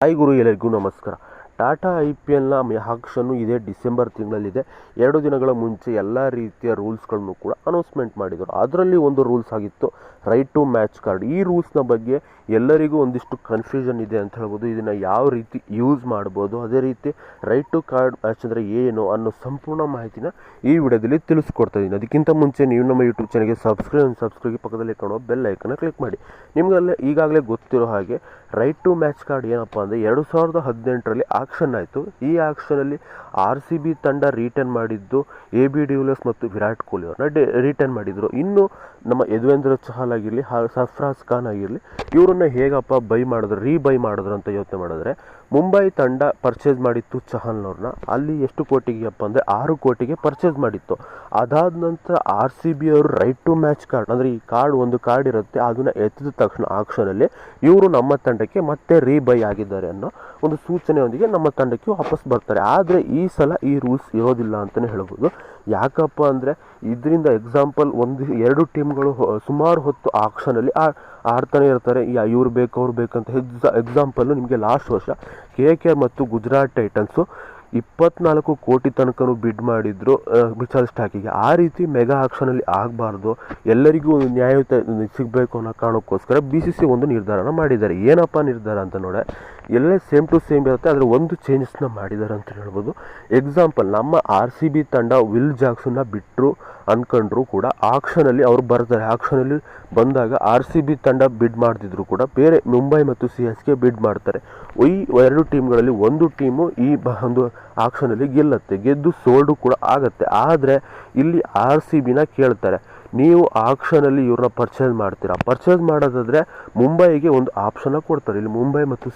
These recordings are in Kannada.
ಹಾಯ್ ಗುರು ಎಲ್ಲರಿಗೂ ನಮಸ್ಕಾರ ಟಾಟಾ ಐ ಪಿ ಎಲ್ನ ಆಕ್ಷನ್ನು ಇದೇ ಡಿಸೆಂಬರ್ ತಿಂಗಳಲ್ಲಿದೆ. ಎರಡು ದಿನಗಳ ಮುಂಚೆ ಎಲ್ಲ ರೀತಿಯ ರೂಲ್ಸ್ಗಳನ್ನು ಕೂಡ ಅನೌನ್ಸ್ಮೆಂಟ್ ಮಾಡಿದರು. ಅದರಲ್ಲಿ ಒಂದು ರೂಲ್ಸ್ ಆಗಿತ್ತು ರೈಟ್ ಟು ಮ್ಯಾಚ್ ಕಾರ್ಡ್ ಈ ರೂಲ್ಸ್ನ ಬಗ್ಗೆ ಎಲ್ಲರಿಗೂ ಒಂದಿಷ್ಟು ಕನ್ಫ್ಯೂಷನ್ ಇದೆ ಅಂತ ಹೇಳ್ಬೋದು. ಇದನ್ನು ಯಾವ ರೀತಿ ಯೂಸ್ ಮಾಡ್ಬೋದು, ಅದೇ ರೀತಿ ರೈಟ್ ಟು ಕಾರ್ಡ್ ಮ್ಯಾಚ್ ಅಂದರೆ ಏನು ಅನ್ನೋ ಸಂಪೂರ್ಣ ಮಾಹಿತಿನ ಈ ವಿಡಿಯೋದಲ್ಲಿ ತಿಳಿಸ್ಕೊಡ್ತಾ ಇದ್ದೀನಿ. ಅದಕ್ಕಿಂತ ಮುಂಚೆ ನೀವು ನಮ್ಮ ಯೂಟ್ಯೂಬ್ ಚಾನಲ್ಗೆ ಸಬ್ಸ್ಕ್ರೈಬ್ ಸಬ್ಸ್ಕ್ರೈಬ್ ಪಕ್ಕದಲ್ಲಿ ಕಾಣೋ ಬೆಲ್ ಐಕನ್ನ ಕ್ಲಿಕ್ ಮಾಡಿ. ನಿಮಗಲ್ಲೇ ಈಗಾಗಲೇ ಗೊತ್ತಿರೋ ಹಾಗೆ ರೈಟ್ ಟು ಮ್ಯಾಚ್ ಕಾರ್ಡ್ ಏನಪ್ಪ ಅಂದರೆ ಎರಡು ಸಾವಿರದ ಹದಿನೆಂಟರಲ್ಲಿ ಆಕ್ಷನ್ ಆಯಿತು. ಈ ಆಕ್ಷನಲ್ಲಿ ಆರ್ ಸಿ ಬಿ ತಂಡ ರಿಟರ್ನ್ ಮಾಡಿದ್ದು ಎ ಬಿ ಡಿವಿಲಿಯರ್ಸ್ ಮತ್ತು ವಿರಾಟ್ ಕೊಹ್ಲಿ ಅವ್ರನ್ನ ಡೆ ರಿಟರ್ನ್ ಮಾಡಿದರು. ಇನ್ನು ನಮ್ಮ ಯದುವೇಂದ್ರ ಚಹಲ್ ಆಗಿರಲಿ ಸಫ್ರಾಜ್ ಖಾನ್ ಆಗಿರಲಿ, ಇವರನ್ನ ಹೇಗಪ್ಪ ಬೈ ಮಾಡಿದ್ರು ರೀ ಬೈ ಮಾಡಿದ್ರು ಅಂತ ಯೋಚನೆ ಮಾಡಿದ್ರೆ, ಮುಂಬೈ ತಂಡ ಪರ್ಚೇಸ್ ಮಾಡಿತ್ತು ಚಹಲ್ನವ್ರನ್ನ. ಅಲ್ಲಿ ಎಷ್ಟು ಕೋಟಿಗೆ ಅಪ್ಪ ಅಂದರೆ ಆರು ಕೋಟಿಗೆ ಪರ್ಚೇಸ್ ಮಾಡಿತ್ತು. ಅದಾದ ನಂತರ ಆರ್ ಸಿ ಬಿ ಅವರು ರೈಟ್ ಟು ಮ್ಯಾಚ್ ಕಾರ್ಡ್ ಅಂದರೆ ಈ ಕಾರ್ಡ್ ಒಂದು ಕಾರ್ಡ್ ಇರುತ್ತೆ, ಅದನ್ನು ಎತ್ತಿದ ತಕ್ಷಣ ಆಕ್ಷನಲ್ಲಿ ಇವರು ನಮ್ಮ ತಂಡಕ್ಕೆ ಮತ್ತೆ ರೀ ಬೈ ಆಗಿದ್ದಾರೆ ಅನ್ನೋ ಒಂದು ಸೂಚನೆಯೊಂದಿಗೆ ನಮ್ಮ ತಂಡಕ್ಕೆ ವಾಪಸ್ ಬರ್ತಾರೆ. ಆದರೆ ಈ ಸಲ ಈ ರೂಲ್ಸ್ ಇರೋದಿಲ್ಲ ಅಂತಲೇ ಹೇಳ್ಬೋದು. ಯಾಕಪ್ಪ ಅಂದರೆ ಇದರಿಂದ ಎಕ್ಸಾಂಪಲ್ ಒಂದು, ಎರಡು ಟೀಮ್ಗಳು ಸುಮಾರು ಹೊತ್ತು ಆಕ್ಷನಲ್ಲಿ ಆಡ್ತಾನೆ ಇರ್ತಾರೆ. ಇವ್ರು ಬೇಕು, ಅವ್ರು ಬೇಕಂತ ಎಕ್ಸಾ ಎಕ್ಸಾಂಪಲ್ಲು ನಿಮಗೆ ಲಾಸ್ಟ್ ವರ್ಷ ಕೆ ಕೆ ಮತ್ತು ಗುಜರಾತ್ ಟೈಟನ್ಸು ಇಪ್ಪತ್ನಾಲ್ಕು ಕೋಟಿ ತನಕನೂ ಬಿಡ್ ಮಾಡಿದ್ರು ಮಿಚಲ್ ಸ್ಟಾಕಿಗೆ ಆ ರೀತಿ ಮೆಗಾ ಆಕ್ಷನಲ್ಲಿ ಆಗಬಾರ್ದು. ಎಲ್ಲರಿಗೂ ಒಂದು ನ್ಯಾಯಯುತ ಸಿಗಬೇಕು ಅನ್ನೋ ಕಾರಣಕ್ಕೋಸ್ಕರ ಬಿ ಸಿ ಸಿ ಒಂದು ನಿರ್ಧಾರನ ಮಾಡಿದ್ದಾರೆ. ಏನಪ್ಪ ನಿರ್ಧಾರ ಅಂತ ನೋಡೆ ಎಲ್ಲ ಸೇಮ್ ಟು ಸೇಮ್ ಇರುತ್ತೆ, ಆದರೆ ಒಂದು ಚೇಂಜಸ್ನ ಮಾಡಿದ್ದಾರೆ ಅಂತ ಹೇಳ್ಬೋದು. ಎಕ್ಸಾಂಪಲ್ ನಮ್ಮ ಆರ್ ಸಿ ಬಿ ತಂಡ ವಿಲ್ ಜಾಕ್ಸನ್ನ ಬಿಟ್ಟರು ಅಂದ್ಕೊಂಡ್ರು ಕೂಡ ಆಕ್ಷನಲ್ಲಿ ಅವರು ಬರ್ತಾರೆ. ಆಕ್ಷನಲ್ಲಿ ಬಂದಾಗ ಆರ್ ಸಿ ಬಿ ತಂಡ ಬಿಡ್ ಮಾಡ್ತಿದ್ರು ಕೂಡ, ಬೇರೆ ಮುಂಬೈ ಮತ್ತು ಸಿ ಎಸ್ ಕೆ ಬಿಡ್ ಮಾಡ್ತಾರೆ. ಈ ಎರಡು ಟೀಮ್ಗಳಲ್ಲಿ ಒಂದು ಟೀಮು ಈ ಒಂದು ಆಕ್ಷನಲ್ಲಿ ಗೆಲ್ಲುತ್ತೆ, ಗೆದ್ದು ಸೋಲ್ಡು ಕೂಡ ಆಗತ್ತೆ. ಆದರೆ ಇಲ್ಲಿ ಆರ್ ಸಿ ಬಿನ ಕೇಳ್ತಾರೆ, ನೀವು ಆಕ್ಷನಲ್ಲಿ ಇವ್ರನ್ನ ಪರ್ಚೇಸ್ ಮಾಡ್ತೀರಾ? ಪರ್ಚೇಸ್ ಮಾಡೋದಾದರೆ ಮುಂಬೈಗೆ ಒಂದು ಆಪ್ಷನ್ನ ಕೊಡ್ತಾರೆ. ಇಲ್ಲಿ ಮುಂಬೈ ಮತ್ತು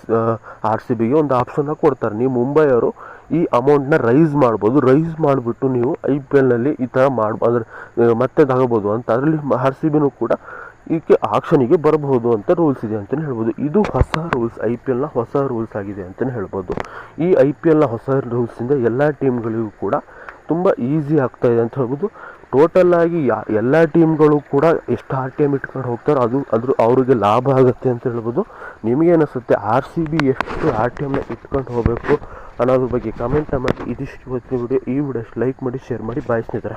ಆರ್ ಸಿ ಬಿಗೆ ಒಂದು ಆಪ್ಷನ್ನ ಕೊಡ್ತಾರೆ. ನೀವು ಮುಂಬೈಯವರು ಈ ಅಮೌಂಟ್ನ ರೈಸ್ ಮಾಡ್ಬೋದು. ರೈಸ್ ಮಾಡಿಬಿಟ್ಟು ನೀವು ಐ ಪಿ ಎಲ್ನಲ್ಲಿ ಈ ಥರ ಮಾಡ್ಬೋ, ಅಂದರೆ ಮತ್ತೆ ತಗೋಬೋದು. ಅಂತ ಅದರಲ್ಲಿ ಆರ್ ಸಿ ಬಿನೂ ಕೂಡ ಈಕೆ ಆಕ್ಷನಿಗೆ ಬರಬಹುದು ಅಂತ ರೂಲ್ಸ್ ಇದೆ ಅಂತಲೇ ಹೇಳ್ಬೋದು. ಇದು ಹೊಸ ರೂಲ್ಸ್, ಐ ಪಿ ಎಲ್ನ ಹೊಸ ರೂಲ್ಸ್ ಆಗಿದೆ ಅಂತಲೇ ಹೇಳ್ಬೋದು. ಈ ಐ ಪಿ ಎಲ್ನ ಹೊಸ ರೂಲ್ಸಿಂದ ಎಲ್ಲ ಟೀಮ್ಗಳಿಗೂ ಕೂಡ ತುಂಬ ಈಸಿ ಆಗ್ತಾ ಇದೆ ಅಂತ ಹೇಳ್ಬೋದು. ಆಗಿ ಯಾ, ಎಲ್ಲ ಟೀಮ್ಗಳು ಕೂಡ ಎಷ್ಟು ಆರ್ ಟಿ ಎಂ ಇಟ್ಕೊಂಡು ಹೋಗ್ತಾರೋ ಅದು, ಅದ್ರ ಅವ್ರಿಗೆ ಲಾಭ ಆಗುತ್ತೆ ಅಂತ ಹೇಳ್ಬೋದು. ನಿಮಗೆ ಅನಿಸುತ್ತೆ ಆರ್ ಸಿ ಬಿ ಎಷ್ಟು ಆರ್ ಟಿ ಎಮ್ನ ಇಟ್ಕೊಂಡು ಹೋಗಬೇಕು ಅನ್ನೋದ್ರ ಬಗ್ಗೆ ಕಮೆಂಟ್ ಮಾಡಿ ಇದಿಷ್ಟು ಇವತ್ತಿನ ವಿಡಿಯೋ ಈ ವಿಡಿಯೋ ಲೈಕ್ ಮಾಡಿ ಶೇರ್ ಮಾಡಿ. ಬಾಯ್ ಸ್ನೇಹಿತರೆ.